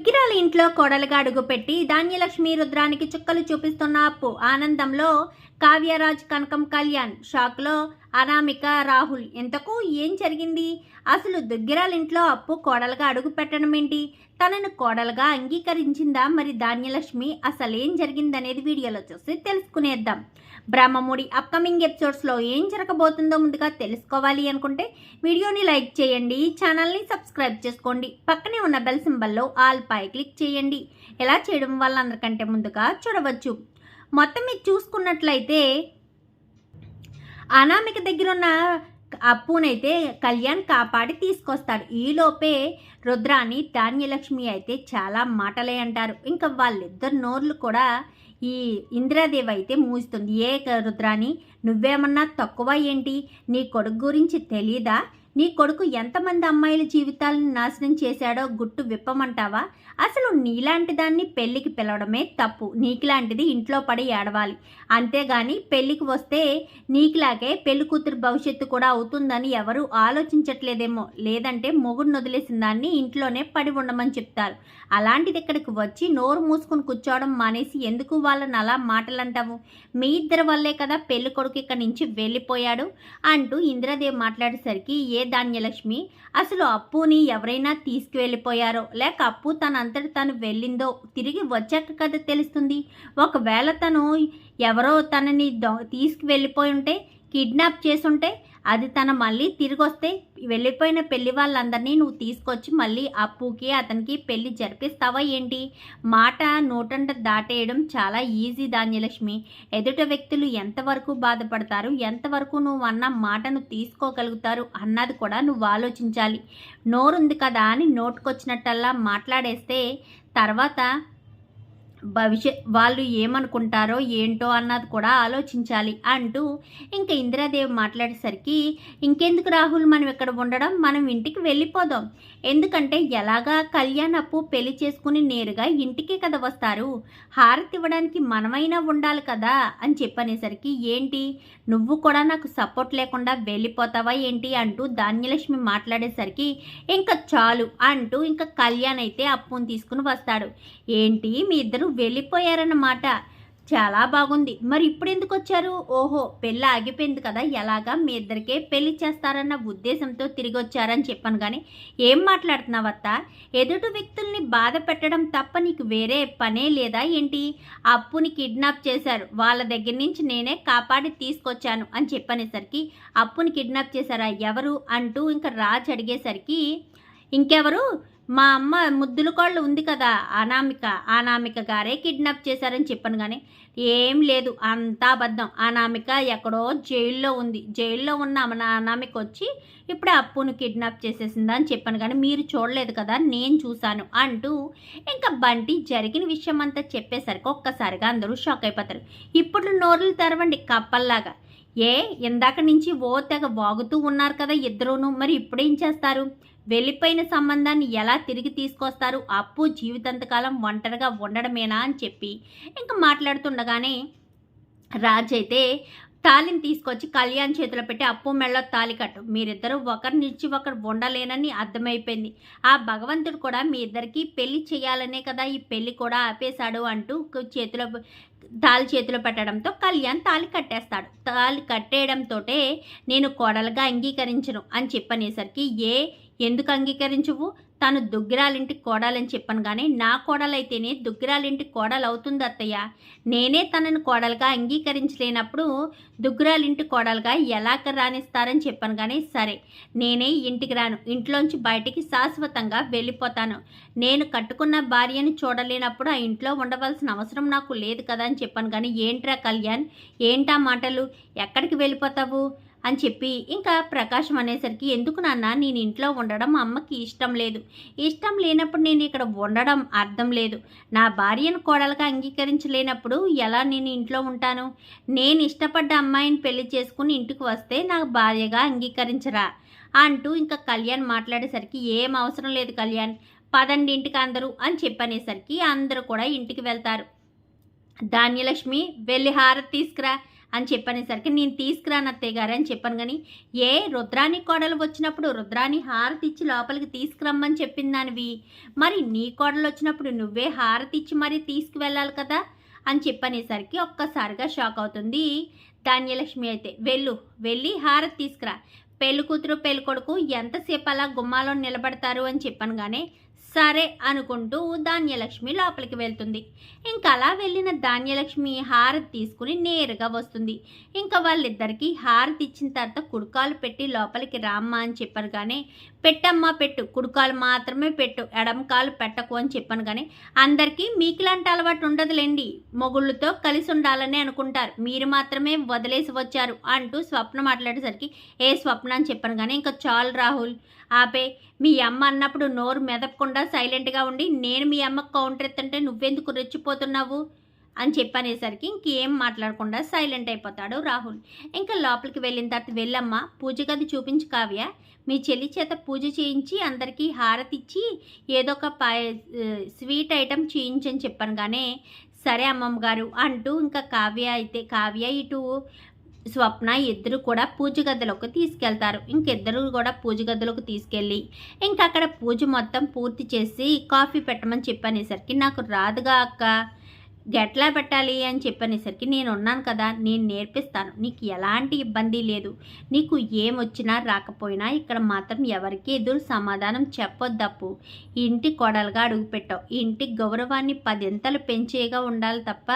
గిరాల ఇంట్లో కోడలుగా అడుగుపెట్టి ధాన్యలక్ష్మి రుద్రానికి చుక్కలు చూపిస్తున్న అప్పు. ఆనందంలో కావ్యరాజ్ కనకం కళ్యాణ్. షాక్లో అనామిక రాహుల్. ఎంతకు ఏం జరిగింది? అసలు దుగ్గిరాల ఇంట్లో అప్పు కోడలుగా అడుగు పెట్టడం ఏంటి? తనను కోడలుగా అంగీకరించిందా మరి ధాన్యలక్ష్మి? అసలేం జరిగిందనేది వీడియోలో చూసి తెలుసుకునేద్దాం. బ్రహ్మముడి అప్కమింగ్ ఎపిసోడ్స్లో ఏం జరగబోతుందో ముందుగా తెలుసుకోవాలి అనుకుంటే వీడియోని లైక్ చేయండి ఛానల్ని సబ్స్క్రైబ్ చేసుకోండి పక్కనే ఉన్న బెల్ సింబల్లో ఆల్ పై క్లిక్ చేయండి. ఎలా చేయడం వల్ల అందరికంటే ముందుగా చూడవచ్చు. మొత్తం మీరు చూసుకున్నట్లయితే అనామిక దగ్గర ఉన్న అప్పునైతే కళ్యాణ్ కాపాడి తీసుకొస్తాడు. ఈలోపే రుద్రాని ధాన్యలక్ష్మి అయితే చాలా మాటలే అంటారు. ఇంకా వాళ్ళిద్దరు నోర్లు కూడా ఈ ఇందిరాదేవి అయితే మూస్తుంది. ఏ రుద్రాని నువ్వేమన్నా తక్కువ ఏంటి? నీ కొడుకు గురించి తెలీదా? నీ కొడుకు ఎంతమంది అమ్మాయిల జీవితాలను నాశనం చేశాడో గుట్టు విప్పమంటావా? అసలు నీలాంటి దాన్ని పెళ్ళికి పిలవడమే తప్పు. నీకులాంటిది ఇంట్లో పడి ఏడవాలి. అంతేగాని పెళ్ళికి వస్తే నీకులాగే పెళ్ళి కూతురు భవిష్యత్తు కూడా అవుతుందని ఎవరు ఆలోచించట్లేదేమో. లేదంటే మొగుడు వదిలేసిన దాన్ని ఇంట్లోనే పడి ఉండమని చెప్తారు. అలాంటిది ఇక్కడికి వచ్చి నోరు మూసుకుని కూర్చోవడం మానేసి ఎందుకు వాళ్ళని అలా మాటలంటావు? మీ ఇద్దరి వల్లే కదా పెళ్ళి కొడుకు ఇక్కడి నుంచి వెళ్ళిపోయాడు? అంటూ ఇందిరాదేవి మాట్లాడేసరికి ఏ ధాన్యలక్ష్మి అసలు అప్పుని ఎవరైనా తీసుకువెళ్ళిపోయారో? లేక అప్పు తన అంతటి తను వెళ్ళిందో తిరిగి వచ్చాక కదా తెలుస్తుంది. ఒకవేళ తను ఎవరో తనని తీసుకువెళ్ళిపోయి ఉంటే కిడ్నాప్ చేసుంటే అది తన మళ్ళీ తిరిగి వస్తే వెళ్ళిపోయిన పెళ్ళి వాళ్ళందరినీ నువ్వు తీసుకొచ్చి మళ్ళీ అప్పుకి అతనికి పెళ్ళి జరిపిస్తావా ఏంటి? మాట నోటంట దాటేయడం చాలా ఈజీ ధాన్యలక్ష్మి. ఎదుట వ్యక్తులు ఎంతవరకు బాధపడతారు ఎంతవరకు నువ్వు అన్న మాటను తీసుకోగలుగుతారు అన్నది కూడా నువ్వు ఆలోచించాలి. నోరుంది కదా అని నోటుకొచ్చినట్టల్లా మాట్లాడేస్తే తర్వాత భవిష్యత్ వాళ్ళు ఏమనుకుంటారో ఏంటో అన్నది కూడా ఆలోచించాలి అంటూ ఇంకా ఇందిరాదేవి మాట్లాడేసరికి ఇంకెందుకు రాహుల్ మనం ఇక్కడ ఉండడం? మనం ఇంటికి వెళ్ళిపోదాం. ఎందుకంటే ఎలాగా కళ్యాణ్ అప్పు పెళ్ళి చేసుకుని నేరుగా ఇంటికి కదా వస్తారు? హారతి ఇవ్వడానికి మనమైనా ఉండాలి కదా? అని చెప్పనేసరికి ఏంటి? నువ్వు కూడా నాకు సపోర్ట్ లేకుండా వెళ్ళిపోతావా ఏంటి? అంటూ ధాన్యలక్ష్మి మాట్లాడేసరికి ఇంకా చాలు అంటూ ఇంకా కళ్యాణ్ అయితే అప్పును తీసుకుని వస్తాడు. ఏంటి? మీ ఇద్దరు వెళ్ళిపోయారన్నమాట. చాలా బాగుంది. మరి ఇప్పుడు ఎందుకు వచ్చారు ఓహో పెళ్ళి ఆగిపోయింది కదా ఎలాగా మీ ఇద్దరికే పెళ్ళి చేస్తారన్న ఉద్దేశంతో తిరిగి వచ్చారని చెప్పాను కానీ ఏం మాట్లాడుతున్నావత్త? ఎదుటి వ్యక్తుల్ని బాధ పెట్టడం తప్ప నీకు వేరే పనే లేదా ఏంటి? అప్పుని కిడ్నాప్ చేశారు. వాళ్ళ దగ్గర నుంచి నేనే కాపాడి తీసుకొచ్చాను అని చెప్పనేసరికి అప్పుని కిడ్నాప్ చేశారా ఎవరు? అంటూ ఇంకా రాజ్ అడిగేసరికి ఇంకెవరు? మా అమ్మ ముద్దుల కోళ్ళు ఉంది కదా అనామిక. అనామిక గారే కిడ్నాప్ చేశారని చెప్పాను కానీ ఏం లేదు అంతా అబద్ధం. అనామిక ఎక్కడో జైల్లో ఉంది. జైల్లో ఉన్న అనామిక వచ్చి ఇప్పుడు అప్పును కిడ్నాప్ చేసేసిందని చెప్పాను కానీ మీరు చూడలేదు కదా నేను చూశాను అంటూ ఇంకా బంటి జరిగిన విషయం అంతా చెప్పేసరికి ఒక్కసారిగా అందరూ షాక్ అయిపోతారు. ఇప్పుడు నోర్లు తెరవండి కప్పల్లాగా. ఏ ఇందాక నుంచి ఓ తెగ వాగుతూ ఉన్నారు కదా ఇద్దరూను మరి ఇప్పుడేం చేస్తారు? వెళ్ళిపోయిన సంబంధాన్ని ఎలా తిరిగి తీసుకొస్తారు? అప్పు జీవితాంతకాలం ఒంటరిగా ఉండడమేనా అని చెప్పి ఇంకా మాట్లాడుతుండగానే రాజ్ అయితే తాలిని తీసుకొచ్చి కళ్యాణ్ చేతిలో పెట్టి అప్పు మెళ్ళ తాలి కట్టు. మీరిద్దరూ ఒకరినిచ్చి ఒకరు ఉండలేనని అర్థమైపోయింది. ఆ భగవంతుడు కూడా మీ ఇద్దరికి పెళ్ళి చేయాలనే కదా ఈ పెళ్ళి కూడా ఆపేశాడు అంటూ చేతిలో తాలి చేతిలో పెట్టడంతో కళ్యాణ్ తాలి కట్టేస్తాడు. తాలి కట్టేయడంతో నేను కోడలుగా అంగీకరించను అని చెప్పనేసరికి ఏ ఎందుకు అంగీకరించవు? తను దుగ్గిరాలింటి కోడలని చెప్పాను కానీ నా కోడలైతేనే దుగ్గిరాలింటి కోడలు అవుతుంది అత్తయ్య. నేనే తనను కోడలుగా అంగీకరించలేనప్పుడు దుగ్గిరాలింటి కోడలుగా ఎలా రాణిస్తారని చెప్పాను కానీ సరే. నేనే ఇంటికి రాను. ఇంట్లోంచి బయటికి శాశ్వతంగా వెళ్ళిపోతాను. నేను కట్టుకున్న భార్యను చూడలేనప్పుడు ఆ ఇంట్లో ఉండవలసిన అవసరం నాకు లేదు కదా అని చెప్పాను కానీ ఏంట్రా కళ్యాణ్? ఏంటా మాటలు? ఎక్కడికి వెళ్ళిపోతావు? అని చెప్పి ఇంకా ప్రకాశం అనేసరికి ఎందుకు నాన్న? నేను ఇంట్లో ఉండడం అమ్మకి ఇష్టం లేదు. ఇష్టం లేనప్పుడు నేను ఇక్కడ ఉండడం అర్థం లేదు. నా భార్యను కోడలుగా అంగీకరించలేనప్పుడు ఎలా నేను ఇంట్లో ఉంటాను? నేను ఇష్టపడ్డ అమ్మాయిని పెళ్ళి చేసుకుని ఇంటికి వస్తే నాకు భార్యగా అంగీకరించరా? అంటూ ఇంకా కళ్యాణ్ మాట్లాడేసరికి ఏం అవసరం లేదు కళ్యాణ్. పదండి ఇంటికి అందరూ అని చెప్పనేసరికి అందరూ కూడా ఇంటికి వెళ్తారు. ధాన్యలక్ష్మి వెళ్ళి హారతి తీసుకురా. అని చెప్పనేసరికి నేను తీసుకురాను అత్తయ్య గారు అని చెప్పాను. కానీ ఏ రుద్రాని కోడలు వచ్చినప్పుడు రుద్రాని హారతి ఇచ్చి లోపలికి తీసుకురమ్మని చెప్పింది దానివి మరి నీ కోడలు వచ్చినప్పుడు నువ్వే హారతి ఇచ్చి మరీ తీసుకువెళ్ళాలి కదా అని చెప్పనేసరికి ఒక్కసారిగా షాక్ అవుతుంది ధాన్యలక్ష్మి అయితే. వెళ్ళు వెళ్ళి హారతి తీసుకురా. పెళ్ళి కూతురు పెళ్ళి కొడుకు ఎంతసేపు అలా గుమ్మాలో నిలబడతారు అని చెప్పాను. కానీ సరే అనుకుంటూ ధాన్యలక్ష్మి లోపలికి వెళ్తుంది. ఇంకా అలా వెళ్ళిన ధాన్యలక్ష్మి హారతి తీసుకుని నేరుగా వస్తుంది. ఇంకా వాళ్ళిద్దరికీ హారతి ఇచ్చిన తర్వాత కుడుకాలు పెట్టి లోపలికి రామ్మా అని చెప్పారు కానీ పెట్టమ్మా పెట్టు కుడుకాలు మాత్రమే పెట్టు ఎడమకాలు పెట్టకు అని చెప్పాను కానీ అందరికీ మీకులాంటి అలవాటు ఉండదులేండి. మొగుళ్ళతో కలిసి ఉండాలని అనుకుంటారు. మీరు మాత్రమే వదిలేసి వచ్చారు అంటూ స్వప్న మాట్లాడేసరికి ఏ స్వప్న అని చెప్పాను కానీ ఇంకా చాలు రాహుల్ ఆపే మీ అమ్మ అన్నప్పుడు నోరు మెదపకుండా సైలెంట్గా ఉండి నేను మీ అమ్మకు కౌంటర్ ఎత్తుంటే నువ్వెందుకు రెచ్చిపోతున్నావు? అని చెప్పనేసరికి ఇంకేం మాట్లాడకుండా సైలెంట్ అయిపోతాడు రాహుల్. ఇంకా లోపలికి వెళ్ళిన తర్వాత వెళ్ళమ్మ పూజ గది చూపించు కావ్య. మీ చెల్లి చేత పూజ చేయించి అందరికీ హారతి ఇచ్చి ఏదో ఒక పాయ స్వీట్ ఐటెం చేయించని చెప్పాను కానీ సరే అమ్మమ్మ గారు అంటూ ఇంకా కావ్య అయితే కావ్య ఇటు స్వప్న ఇద్దరు కూడా పూజ గదిలోకి తీసుకెళ్తారు. ఇంకిద్దరు కూడా పూజ గదిలోకి తీసుకెళ్ళి ఇంకా అక్కడ పూజ మొత్తం పూర్తి చేసి కాఫీ పెట్టమని చెప్పనేసరికి నాకు రాదుగా అక్క గెట్లా పెట్టాలి అని చెప్పనేసరికి నేను ఉన్నాను కదా నేను నేర్పిస్తాను. నీకు ఎలాంటి ఇబ్బంది లేదు. నీకు ఏమొచ్చినా రాకపోయినా ఇక్కడ మాత్రం ఎవరికి ఎదురు సమాధానం చెప్పొద్దప్పు. ఇంటి కొడలుగా అడుగుపెట్టావు. ఇంటి గౌరవాన్ని పదింతలు పెంచేగా ఉండాలి తప్ప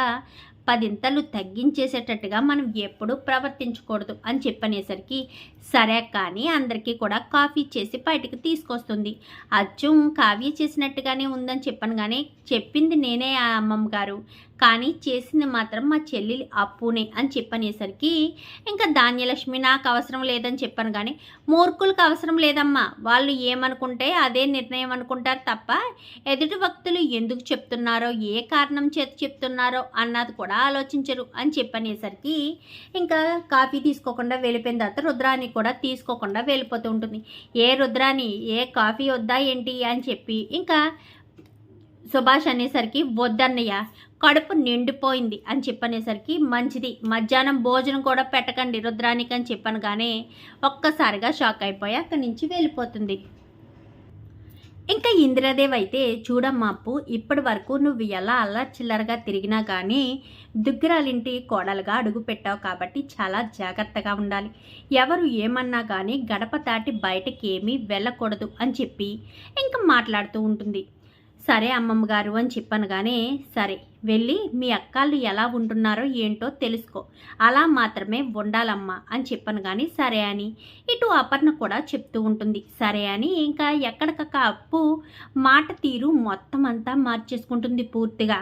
పదింతలు తగ్గించేసేటట్టుగా మనం ఎప్పుడూ ప్రవర్తించకూడదు అని చెప్పనేసరికి సరే కానీ అందరికీ కూడా కాఫీ చేసి బయటకు తీసుకొస్తుంది. అచ్చం కావ్య చేసినట్టుగానే ఉందని చెప్పాను కానీ చెప్పింది నేనే ఆ అమ్మమ్మ గారు. కానీ చేసింది మాత్రం మా చెల్లి అప్పునే అని చెప్పనేసరికి ఇంకా ధాన్యలక్ష్మి నాకు అవసరం లేదని చెప్పాను కానీ మూర్ఖులకు అవసరం లేదమ్మా. వాళ్ళు ఏమనుకుంటే అదే నిర్ణయం అనుకుంటారు తప్ప ఎదుటి భక్తులు ఎందుకు చెప్తున్నారో ఏ కారణం చేత చెప్తున్నారో అన్నది కూడా ఆలోచించరు అని చెప్పనేసరికి ఇంకా కాఫీ తీసుకోకుండా వెళ్ళిపోయిన తర్వాత రుద్రాని కూడా తీసుకోకుండా వెళ్ళిపోతూ ఉంటుంది. ఏ రుద్రాని ఏ కాఫీ వద్దా ఏంటి అని చెప్పి ఇంకా సుభాష్ అనేసరికి వద్దన్నయ్య కడుపు నిండిపోయింది అని చెప్పనేసరికి మంచిది మధ్యాహ్నం భోజనం కూడా పెట్టకండి రుద్రానికి అని చెప్పాను కానీ ఒక్కసారిగా షాక్ అయిపోయి అక్కడి నుంచి వెళ్ళిపోతుంది. ఇంకా ఇందిరాదేవి అయితే చూడమ్మా అప్పు ఇప్పటి వరకు నువ్వు ఎలా అల్లా చిల్లరగా తిరిగినా కానీ దుగ్గరాలింటి కోడలుగా అడుగు పెట్టావు కాబట్టి చాలా జాగ్రత్తగా ఉండాలి. ఎవరు ఏమన్నా కానీ గడప దాటి బయటకి ఏమీ వెళ్ళకూడదు అని చెప్పి ఇంకా మాట్లాడుతూ ఉంటుంది. సరే అమ్మమ్మ గారు అని చెప్పాను కానీ సరే వెళ్ళి మీ అక్కాళ్ళు ఎలా ఉంటున్నారో ఏంటో తెలుసుకో. అలా మాత్రమే ఉండాలమ్మా అని చెప్పాను కానీ సరే అని. ఇటు అపర్ణ కూడా చెప్తూ ఉంటుంది. సరే అని ఇంకా ఎక్కడికక్క అప్పు మాట తీరు మొత్తం అంతా మార్చేసుకుంటుంది పూర్తిగా.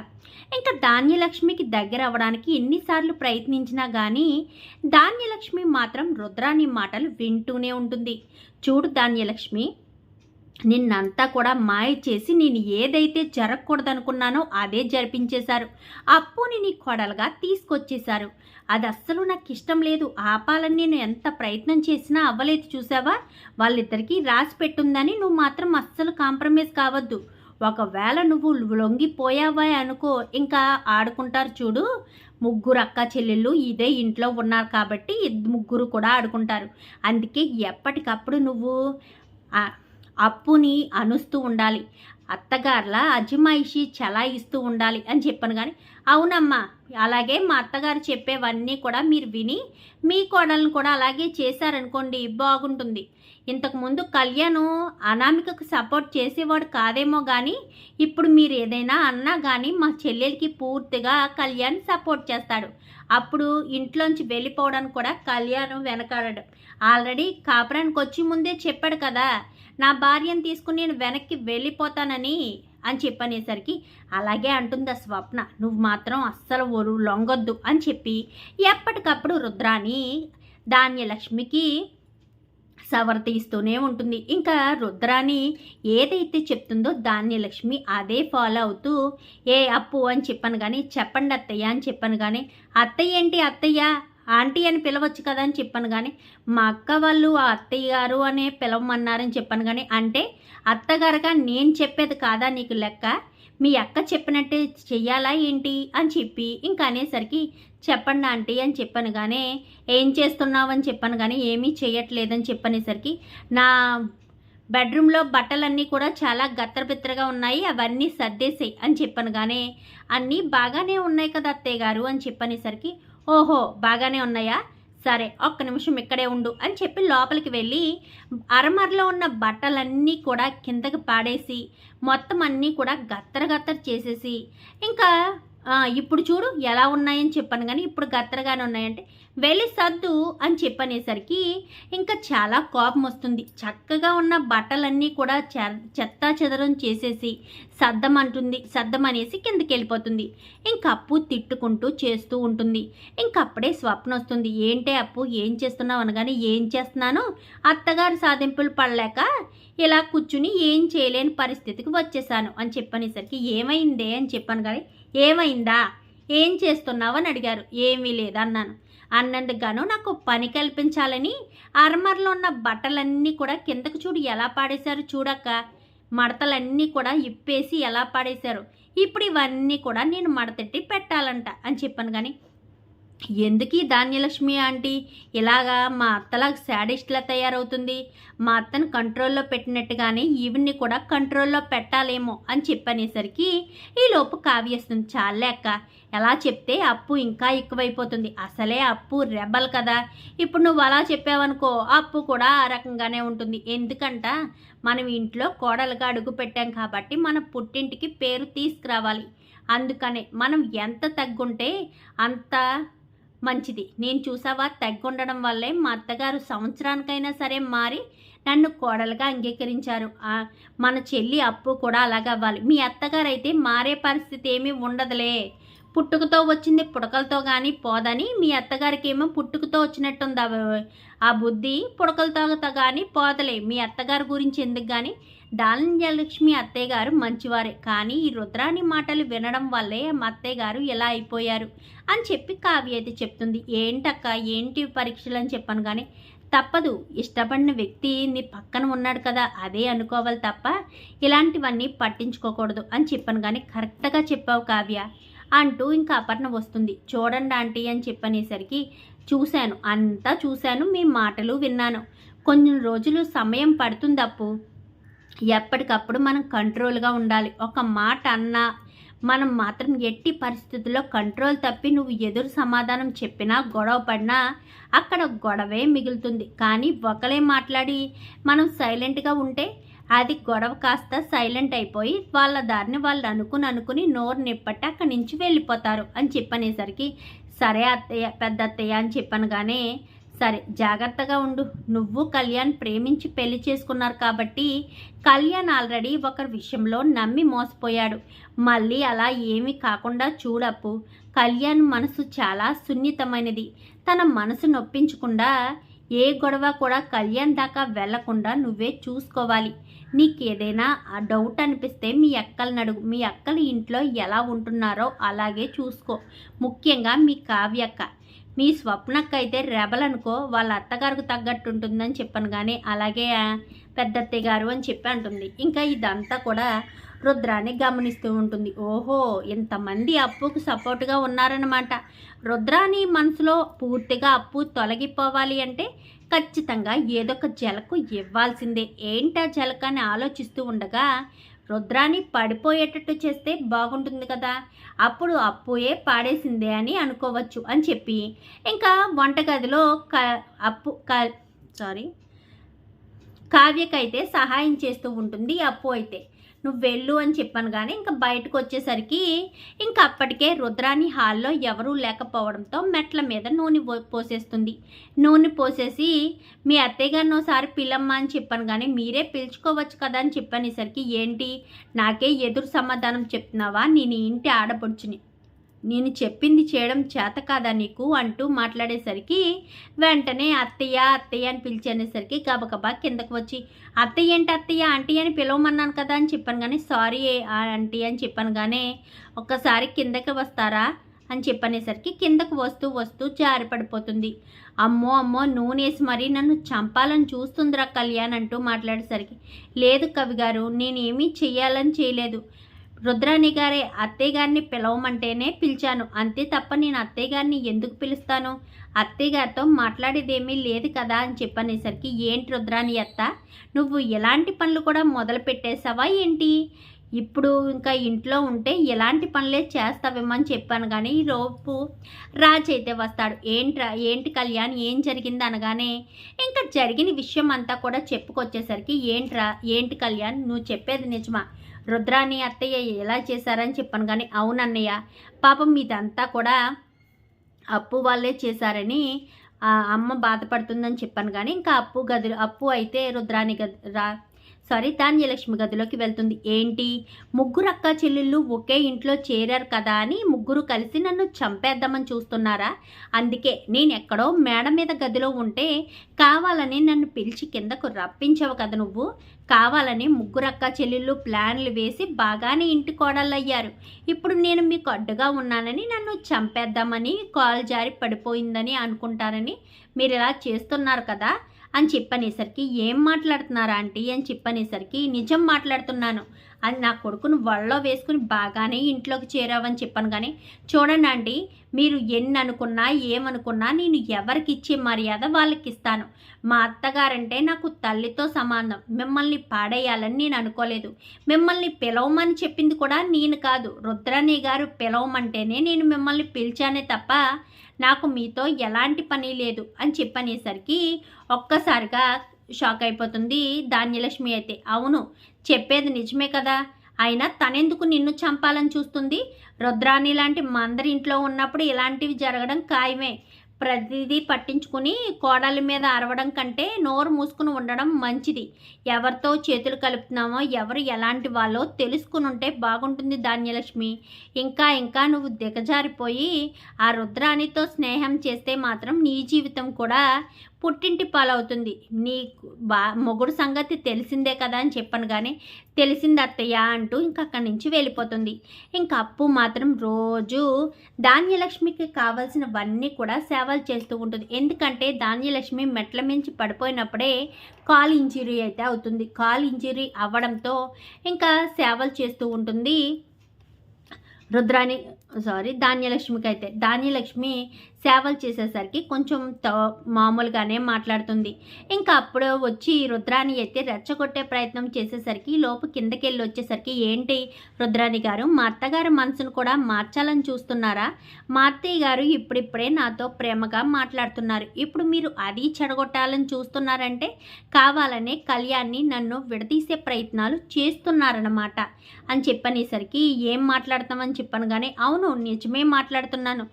ఇంకా ధాన్యలక్ష్మికి దగ్గర అవ్వడానికి ఎన్నిసార్లు ప్రయత్నించినా కానీ ధాన్యలక్ష్మి మాత్రం రుద్రాని మాటలు వింటూనే ఉంటుంది. చూడు ధాన్యలక్ష్మి నిన్నంతా కూడా మాయ చేసి నేను ఏదైతే జరగకూడదనుకున్నానో అదే జరిపించేశారు. అప్పుని నీ కొడలుగా తీసుకొచ్చేశారు. అది అస్సలు నాకు ఇష్టం లేదు ఆపాలని నేను ఎంత ప్రయత్నం చేసినా అవ్వలేదు చూసావా? వాళ్ళిద్దరికీ రాసి పెట్టుందని నువ్వు మాత్రం అస్సలు కాంప్రమైజ్ కావద్దు. ఒకవేళ నువ్వు లొంగిపోయావా అనుకో ఇంకా ఆడుకుంటారు చూడు. ముగ్గురు అక్క చెల్లెళ్ళు ఇదే ఇంట్లో ఉన్నారు కాబట్టి ముగ్గురు కూడా ఆడుకుంటారు. అందుకే ఎప్పటికప్పుడు నువ్వు అప్పుని అనుస్తూ ఉండాలి. అత్తగారుల అజమాయిషి చలాయిస్తూ ఉండాలి అని చెప్పాను కానీ అవునమ్మా అలాగే మా అత్తగారు చెప్పేవన్నీ కూడా మీరు విని మీ కోడలను కూడా అలాగే చేశారనుకోండి బాగుంటుంది. ఇంతకుముందు కళ్యాణ్ అనామికకు సపోర్ట్ చేసేవాడు కాదేమో కానీ ఇప్పుడు మీరు ఏదైనా అన్నా కానీ మా చెల్లెలకి పూర్తిగా కళ్యాణ్ సపోర్ట్ చేస్తాడు. అప్పుడు ఇంట్లోంచి వెళ్ళిపోవడానికి కూడా కళ్యాణ్ వెనకాడడు. ఆల్రెడీ కాపురానికి వచ్చి ముందే చెప్పాడు కదా నా భార్యను తీసుకుని నేను వెనక్కి వెళ్ళిపోతానని అని చెప్పనేసరికి అలాగే అంటుంది ఆ స్వప్న నువ్వు మాత్రం అస్సలు ఒరు లొంగొద్దు అని చెప్పి ఎప్పటికప్పుడు రుద్రాని ధాన్యలక్ష్మికి సవర్తిస్తూనే ఉంటుంది. ఇంకా రుద్రాని ఏదైతే చెప్తుందో ధాన్యలక్ష్మి అదే ఫాలో అవుతూ ఏ అప్పు అని చెప్పాను కానీ చెప్పండి అత్తయ్య అని చెప్పాను కానీ అత్తయ్య ఏంటి అత్తయ్య? ఆంటీ అని పిలవచ్చు కదా అని చెప్పాను కానీ మా అక్క వాళ్ళు ఆ అత్తయ్య గారు అనే పిలవమన్నారని చెప్పాను కానీ అంటే అత్తగారుగా నేను చెప్పేది కాదా నీకు లెక్క? మీ అక్క చెప్పినట్టు చెయ్యాలా ఏంటి? అని చెప్పి ఇంకా అనేసరికి చెప్పండి ఆంటీ అని చెప్పాను కానీ ఏం చేస్తున్నావు అని చెప్పాను కానీ ఏమీ చేయట్లేదని చెప్పనేసరికి నా బెడ్రూమ్లో బట్టలన్నీ కూడా చాలా గత్తరబిత్తరగా ఉన్నాయి అవన్నీ సర్దేసాయి అని చెప్పాను కానీ అన్నీ బాగానే ఉన్నాయి కదా అత్తయ్య గారు అని చెప్పనేసరికి ఓహో బాగానే ఉన్నాయా? సరే ఒక్క నిమిషం ఇక్కడే ఉండు అని చెప్పి లోపలికి వెళ్ళి అరమరలో ఉన్న బట్టలన్నీ కూడా కిందకి పాడేసి మొత్తం అన్నీ కూడా గత్తర గత్తర చేసేసి ఇంకా ఇప్పుడు చూడు ఎలా ఉన్నాయని చెప్పాను కానీ ఇప్పుడు గత్తరగానే ఉన్నాయంటే వెళ్ళి సర్దు అని చెప్పనేసరికి ఇంకా చాలా కోపం వస్తుంది. చక్కగా ఉన్న బట్టలన్నీ కూడా చె- చెత్తా చెదరం చేసేసి సర్దమంటుంది సర్దమనేసి కిందకి వెళ్ళిపోతుంది ఇంక అప్పు తిట్టుకుంటూ చేస్తూ ఉంటుంది. ఇంకప్పుడే స్వప్న వస్తుంది. ఏంటే అప్పు ఏం చేస్తున్నావు అనగానే ఏం చేస్తున్నాను? అత్తగారు సాధింపులు పడలేక ఇలా కూర్చుని ఏం చేయలేని పరిస్థితికి వచ్చేసాను అని చెప్పనేసరికి ఏమైందే అని చెప్పాను కానీ ఏమైందా? ఏం చేస్తున్నావని అని అడిగారు. ఏమీ లేదన్నాను. అన్నందుకు గాను నాకు పని కల్పించాలని అరమరలో ఉన్న బట్టలన్నీ కూడా కిందకు చూడు ఎలా పాడేశారు చూడక్క. మడతలన్నీ కూడా ఇప్పేసి ఎలా పాడేశారు. ఇప్పుడు ఇవన్నీ కూడా నేను మడతెట్టి పెట్టాలంట అని చెప్పాను కానీ ఎందుకు ధాన్యలక్ష్మి ఆంటీ? ఇలాగా మా అత్తలాగా శాడిస్ట్లా తయారవుతుంది? మా అత్తను కంట్రోల్లో పెట్టినట్టుగానే ఈవిడ్ని కూడా కంట్రోల్లో పెట్టాలేమో అని చెప్పనేసరికి ఈలోపు కావ్యేస్తుంది చాలే అక్క ఎలా చెప్తే అప్పు ఇంకా ఎక్కువైపోతుంది. అసలే అప్పు రెబల్ కదా. ఇప్పుడు నువ్వు అలా చెప్పావనుకో అప్పు కూడా ఆ రకంగానే ఉంటుంది. ఎందుకంట? మనం ఇంట్లో కోడలుగా అడుగు పెట్టాం కాబట్టి మన పుట్టింటికి పేరు తీసుకురావాలి. అందుకనే మనం ఎంత తగ్గుంటే అంత మంచిది. నేను చూసావా? తగ్గుండడం వల్లే మా అత్తగారు సంవత్సరానికైనా సరే మారి నన్ను కోడలుగా అంగీకరించారు. మన చెల్లి అప్పు కూడా అలాగ అవ్వాలి మీ అత్తగారు అయితే మారే పరిస్థితి ఏమీ ఉండదులే. పుట్టుకతో వచ్చింది పుడకలతో కానీ పోదని మీ అత్తగారికి ఏమో పుట్టుకతో వచ్చినట్టుంది ఆ- ఆ బుద్ధి పుడకలతో కానీ పోదలే. మీ అత్తగారి గురించి ఎందుకు కానీ ధాన్యలక్ష్మి అత్తయ్య గారు మంచివారే. కానీ ఈ రుద్రాణి మాటలు వినడం వల్లే మా అత్తయ్య గారు ఎలా అయిపోయారు అని చెప్పి కావ్య అయితే చెప్తుంది. ఏంటక్క ఏంటి పరీక్షలు అని చెప్పాను కానీ తప్పదు. ఇష్టపడిన వ్యక్తి నీ పక్కన ఉన్నాడు కదా అదే అనుకోవాలి తప్ప ఇలాంటివన్నీ పట్టించుకోకూడదు అని చెప్పాను కానీ కరెక్ట్గా చెప్పావు కావ్య అంటూ ఇంకా అపర్ణ వస్తుంది. చూడండి ఆంటీ అని చెప్పనేసరికి చూశాను. అంతా చూశాను మీ మాటలు విన్నాను. కొన్ని రోజులు సమయం పడుతుందప్పు. ఎప్పటికప్పుడు మనం కంట్రోల్గా ఉండాలి. ఒక మాట అన్నా మనం మాత్రం ఎట్టి పరిస్థితుల్లో కంట్రోల్ తప్పి నువ్వు ఎదురు సమాధానం చెప్పినా గొడవ పడినా అక్కడ గొడవే మిగులుతుంది. కానీ ఒకలే మాట్లాడి మనం సైలెంట్గా ఉంటే అది గొడవ కాస్త సైలెంట్ అయిపోయి వాళ్ళ దారిని వాళ్ళు అనుకుని అనుకుని నోరు నిప్పట్టి అక్కడి నుంచి వెళ్ళిపోతారు అని చెప్పనేసరికి సరే అత్తయ్య పెద్ద అత్తయ్య అని చెప్పనగానే కానీ సరే జాగ్రత్తగా ఉండు. నువ్వు కళ్యాణ్ ప్రేమించి పెళ్ళి చేసుకున్నారు కాబట్టి కళ్యాణ్ ఆల్రెడీ ఒకరి విషయంలో నమ్మి మోసపోయాడు. మళ్ళీ అలా ఏమీ కాకుండా చూడప్పు. కళ్యాణ్ మనసు చాలా సున్నితమైనది. తన మనసు నొప్పించకుండా ఏ గొడవ కూడా కళ్యాణ్ దాకా వెళ్ళకుండా నువ్వే చూసుకోవాలి. నీకు ఏదైనా ఆ డౌట్ అనిపిస్తే మీ అక్కలను అడుగు. మీ అక్కలు ఇంట్లో ఎలా ఉంటున్నారో అలాగే చూసుకో. ముఖ్యంగా మీ కావ్యక్క. మీ స్వప్నకైతే రెబల్ అనుకో వాళ్ళ అత్తగారికి తగ్గట్టు ఉంటుందని చెప్పాను కానీ అలాగే పెద్దత్తయ్య గారు అని చెప్పి అంటుంది. ఇంకా ఇదంతా కూడా రుద్రాన్ని గమనిస్తూ ఉంటుంది. ఓహో ఇంతమంది అప్పుకు సపోర్ట్గా ఉన్నారన్నమాట. రుద్రాని మనసులో పూర్తిగా అప్పు తొలగిపోవాలి అంటే ఖచ్చితంగా ఏదొక జలకు ఇవ్వాల్సిందే. ఏంటా జలక అని ఆలోచిస్తూ ఉండగా రుద్రాన్ని పడిపోయేటట్టు చేస్తే బాగుంటుంది కదా. అప్పుడు అప్పుయే పాడేసిందే అని అనుకోవచ్చు అని చెప్పి. ఇంకా వంటగదిలో క అప్పు క సారీ కావ్యకైతే సహాయం చేస్తూ ఉంటుంది అప్పు అయితే. నువ్వు వెళ్ళు అని చెప్పాను కానీ ఇంకా బయటకు వచ్చేసరికి ఇంకా అప్పటికే రుద్రాని హాల్లో ఎవరూ లేకపోవడంతో మెట్ల మీద నూనె పో- పోసేస్తుంది. నూనె పోసేసి మీ అత్తయ్య గారిని ఒకసారి పిల్లమ్మ అని చెప్పాను కానీ మీరే పిలుచుకోవచ్చు కదా అని చెప్పనేసరికి ఏంటి? నాకే ఎదురు సమాధానం చెప్తున్నావా? నేను ఇంటి ఆడపడుచుని. నేను చెప్పింది చేయడం చేత కాదా నీకు? అంటూ మాట్లాడేసరికి వెంటనే అత్తయ్య అత్తయ్య అని పిలిచేసరికి గబగబా కిందకు వచ్చి అత్తయ్య ఏంటి అత్తయ్య? ఆంటీ అని పిలవమన్నాను కదా అని చెప్పాను కానీ సారీ ఆంటీ అని చెప్పాను కానీ ఒక్కసారి కిందకి వస్తారా? అని చెప్పనేసరికి కిందకు వస్తూ వస్తూ జారిపడిపోతుంది. అమ్మో అమ్మో నూనేసి మరీ నన్ను చంపాలని చూస్తుందిరా కళ్యాణ్ అంటూ మాట్లాడేసరికి లేదు కవి గారు నేనేమీ చెయ్యాలని చేయలేదు. రుద్రాణి గారే అత్తయ్య గారిని పిలవమంటేనే పిలిచాను. అంతే తప్ప నేను అత్తయ్య గారిని ఎందుకు పిలుస్తాను? అత్తయ్య గారితో మాట్లాడేదేమీ లేదు కదా అని చెప్పనేసరికి ఏంటి రుద్రాణి అత్త నువ్వు ఎలాంటి పనులు కూడా మొదలు పెట్టేశావా ఏంటి? ఇప్పుడు ఇంకా ఇంట్లో ఉంటే ఎలాంటి పనులే చేస్తావేమని చెప్పాను కానీ ఈ రాజైతే రాజ్ అయితే వస్తాడు. ఏంట్రా ఏంటి కళ్యాణ్ ఏం జరిగింది అనగానే ఇంకా జరిగిన విషయం అంతా కూడా చెప్పుకొచ్చేసరికి ఏంట్రా ఏంటి కళ్యాణ్ నువ్వు చెప్పేది నిజమా? రుద్రాన్ని అత్తయ్య ఎలా చేశారని చెప్పాను కానీ అవునన్నయ్య పాపం ఇదంతా కూడా అప్పు వాళ్ళే చేశారని అమ్మ బాధపడుతుందని చెప్పాను కానీ ఇంకా అప్పు గది అప్పు అయితే రుద్రాని గది రా సారీ ధాన్యలక్ష్మి గదిలోకి వెళ్తుంది. ఏంటి? ముగ్గురు అక్క చెల్లెళ్ళు ఒకే ఇంట్లో చేరారు కదా అని ముగ్గురు కలిసి నన్ను చంపేద్దామని చూస్తున్నారా? అందుకే నేను ఎక్కడో మేడ మీద గదిలో ఉంటే కావాలని నన్ను పిలిచి కిందకు రప్పించావు కదా నువ్వు. కావాలని ముగ్గురు అక్క చెల్లెళ్ళు ప్లాన్లు వేసి బాగానే ఇంటి కోడళ్ళయ్యారు. ఇప్పుడు నేను మీకు అడ్డుగా ఉన్నానని నన్ను చంపేద్దామని కాల్ జారి పడిపోయిందని అనుకుంటారని మీరు ఇలా చేస్తున్నారు కదా. అని చెప్పనేసరికి ఏం మాట్లాడుతున్నారా ఆంటీ? అని చెప్పనేసరికి నిజం మాట్లాడుతున్నాను. అది నా కొడుకును వళ్ళలో వేసుకుని బాగానే ఇంట్లోకి చేరావని చెప్పాను కానీ చూడండి ఆంటీ మీరు ఎన్ని అనుకున్నా ఏమనుకున్నా నేను ఎవరికి ఇచ్చే మర్యాద వాళ్ళకి ఇస్తాను మా అత్తగారంటే నాకు తల్లితో సమానం. మిమ్మల్ని పాడేయాలని నేను అనుకోలేదు. మిమ్మల్ని పిలవమని చెప్పింది కూడా నేను కాదు. రుద్రాణి గారు పిలవమంటేనే నేను మిమ్మల్ని పిలిచానే తప్ప నాకు మీతో ఎలాంటి పని లేదు అని చెప్పనేసరికి ఒక్కసారిగా షాక్ అయిపోతుంది ధాన్యలక్ష్మి అయితే. అవును చెప్పేది నిజమే కదా. అయినా తనెందుకు నిన్ను చంపాలని చూస్తుంది? రుద్రాణి లాంటి మందరి ఇంట్లో ఉన్నప్పుడు ఇలాంటివి జరగడం ఖాయమే. ప్రతిదీ పట్టించుకుని కోడల మీద అరవడం కంటే నోరు మూసుకుని ఉండడం మంచిది. ఎవరితో చేతులు కలుపుతున్నామో ఎవరు ఎలాంటి వాళ్ళో తెలుసుకుని ఉంటే బాగుంటుంది ధాన్యలక్ష్మి. ఇంకా ఇంకా నువ్వు దిగజారిపోయి ఆ రుద్రాణితో స్నేహం చేస్తే మాత్రం నీ జీవితం కూడా పుట్టింటి పాలవుతుంది. నీ బా మొగుడు సంగతి తెలిసిందే కదా అని చెప్పాను కానీ తెలిసింది అత్తయ్య అంటూ ఇంక అక్కడి నుంచి వెళ్ళిపోతుంది. ఇంకా అప్పు మాత్రం రోజు ధాన్యలక్ష్మికి కావాల్సినవన్నీ కూడా సేవలు చేస్తూ ఉంటుంది. ఎందుకంటే ధాన్యలక్ష్మి మెట్ల మించి పడిపోయినప్పుడే కాల్ ఇంజరీ అయితే అవుతుంది. కాల్ ఇంజరీ అవ్వడంతో ఇంకా సేవలు చేస్తూ ఉంటుంది. రుద్రాణి సారీ ధాన్యలక్ష్మికి అయితే ధాన్యలక్ష్మి సేవలు చేసేసరికి కొంచెం మామూలుగానే మాట్లాడుతుంది. ఇంకా అప్పుడు వచ్చి రుద్రాణి అయితే రెచ్చగొట్టే ప్రయత్నం చేసేసరికి లోపు కిందకెళ్ళి వచ్చేసరికి ఏంటి రుద్రాణి గారు మా అత్తగారి మనసును కూడా మార్చాలని చూస్తున్నారా? మా అత్తయ్య గారు ఇప్పుడిప్పుడే నాతో ప్రేమగా మాట్లాడుతున్నారు. ఇప్పుడు మీరు అది చెడగొట్టాలని చూస్తున్నారంటే కావాలనే కళ్యాణ్ని నన్ను విడదీసే ప్రయత్నాలు చేస్తున్నారన్నమాట అని చెప్పనేసరికి ఏం మాట్లాడతామని చెప్పాను కానీ అవును నిజమే మాట్లాడుతున్నాను.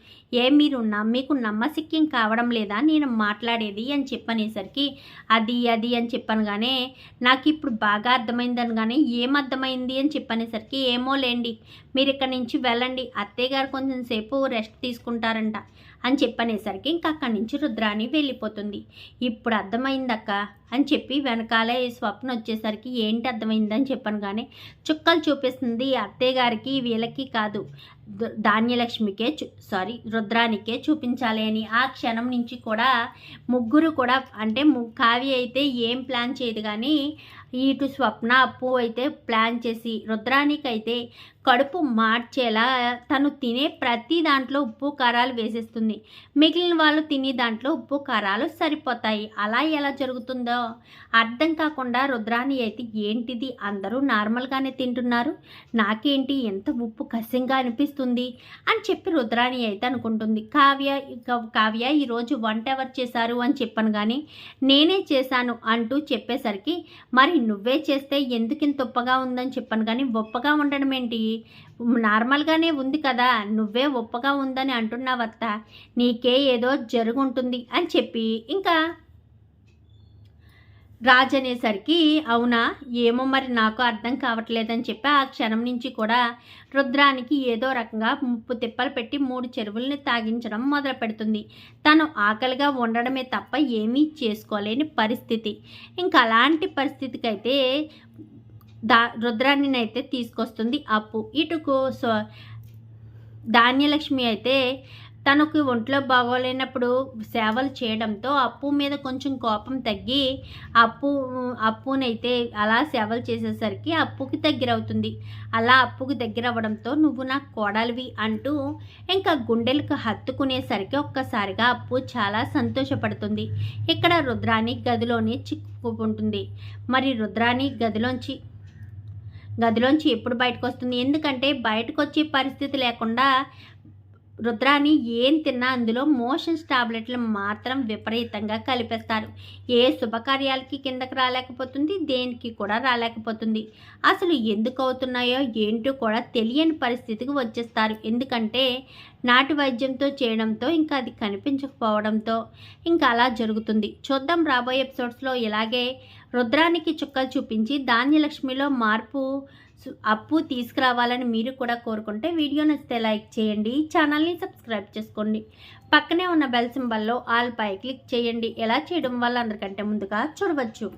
ఏ మీరు మీకు నమ్మశక్యం కావడం లేదా? నేను మాట్లాడేది అని చెప్పనేసరికి అది అది అని చెప్పనుగానే నాకు ఇప్పుడు బాగా అర్థమైందని కానీ ఏం అర్థమైంది అని చెప్పనేసరికి ఏమో లేండి మీరు ఇక్కడ నుంచి వెళ్ళండి అత్తయ్య గారు కొంచెం సేపు రెస్ట్ తీసుకుంటారంట అని చెప్పనేసరికి ఇంకా అక్కడి నుంచి రుద్రాణి వెళ్ళిపోతుంది. ఇప్పుడు అర్థమైందక్క అని చెప్పి వెనకాలే స్వప్న వచ్చేసరికి ఏంటి అర్థమైందని చెప్పాను కానీ చుక్కలు చూపిస్తుంది అత్తయ్య గారికి వీళ్ళకి కాదు. ధాన్యలక్ష్మికే చూ సారీ రుద్రానికే చూపించాలి అని ఆ క్షణం నుంచి కూడా ముగ్గురు కూడా అంటే కావ్య అయితే ఏం ప్లాన్ చేయదు కానీ ఇటు స్వప్న అప్పు అయితే ప్లాన్ చేసి రుద్రానికైతే కడుపు మార్చేలా తను తినే ప్రతి దాంట్లో ఉప్పు కారాలు వేసేస్తుంది. మిగిలిన వాళ్ళు తినే దాంట్లో ఉప్పు కారాలు సరిపోతాయి. అలా ఎలా జరుగుతుందో అర్థం కాకుండా రుద్రాని అయితే ఏంటిది? అందరూ నార్మల్గానే తింటున్నారు. నాకేంటి ఎంత ఉప్పు కసింగా అనిపిస్తుంది అని చెప్పి రుద్రాని అయితే అనుకుంటుంది. కావ్య కావ్య ఈరోజు వంట ఎవరు చేశారు అని చెప్పాను కానీ నేనే చేశాను అంటూ చెప్పేసరికి మరి నువ్వే చేస్తే ఎందుకు ఇంత ఉప్పగా ఉందని చెప్పాను కానీ ఉప్పగా ఉండడం ఏంటి? నార్మల్గానే ఉంది కదా నువ్వే ఒప్పగా ఉందని అంటున్నావత్త నీకే ఏదో జరుగుంటుంది అని చెప్పి ఇంకా రాజ్ అనేసరికి అవునా ఏమో మరి నాకు అర్థం కావట్లేదని చెప్పి ఆ క్షణం నుంచి కూడా రుద్రానికి ఏదో రకంగా ముప్పు తిప్పలు పెట్టి మూడు చెరువుల్ని తాగించడం మొదలు పెడుతుంది తను ఆకలిగా ఉండడమే తప్ప ఏమీ చేసుకోలేని పరిస్థితి. ఇంకా అలాంటి పరిస్థితికి అయితే దా రుద్రాన్నినైతే తీసుకొస్తుంది. అప్పు. ఇటుకు సో ధాన్యలక్ష్మి అయితే తనకు ఒంట్లో బాగోలేనప్పుడు సేవలు చేయడంతో అప్పు మీద కొంచెం కోపం తగ్గి అప్పు అప్పునైతే అలా సేవలు చేసేసరికి అప్పుకి దగ్గర అవుతుంది అలా అప్పుకి దగ్గర అవ్వడంతో నువ్వు నా కోడలివి అంటూ ఇంకా గుండెలకు హత్తుకునేసరికి ఒక్కసారిగా అప్పు చాలా సంతోషపడుతుంది. ఇక్కడ రుద్రాని గదిలోనే చిక్కుకుంటుంది. మరి రుద్రాని గదిలోంచి గదిలోంచి ఎప్పుడు బయటకు వస్తుంది ఎందుకంటే బయటకు వచ్చే పరిస్థితి లేకుండా రుద్రాని ఏం తిన్నా అందులో మోషన్స్ టాబ్లెట్లు మాత్రం విపరీతంగా కలిపేస్తారు. ఏ శుభకార్యాలకి కిందకి రాలేకపోతుంది దేనికి కూడా రాలేకపోతుంది. అసలు ఎందుకు అవుతున్నాయో ఏంటో కూడా తెలియని పరిస్థితికి వచ్చేస్తారు. ఎందుకంటే నాటు వైద్యంతో చేయడంతో ఇంకా అది కనిపించకపోవడంతో ఇంకా అలా జరుగుతుంది. చూద్దాం రాబోయే ఎపిసోడ్స్లో ఇలాగే రుద్రానికి చుక్కలు చూపించి ధాన్యలక్ష్మిలో మార్పు అప్పు తీసుకురావాలని మీరు కూడా కోరుకుంటే వీడియో నచ్చితే లైక్ చేయండి ఛానల్ని సబ్స్క్రైబ్ చేసుకోండి. పక్కనే ఉన్న బెల్ సింబల్లో ఆల్ పై క్లిక్ చేయండి. ఎలా చేయడం వల్ల అందరికంటే ముందుగా చూడవచ్చు.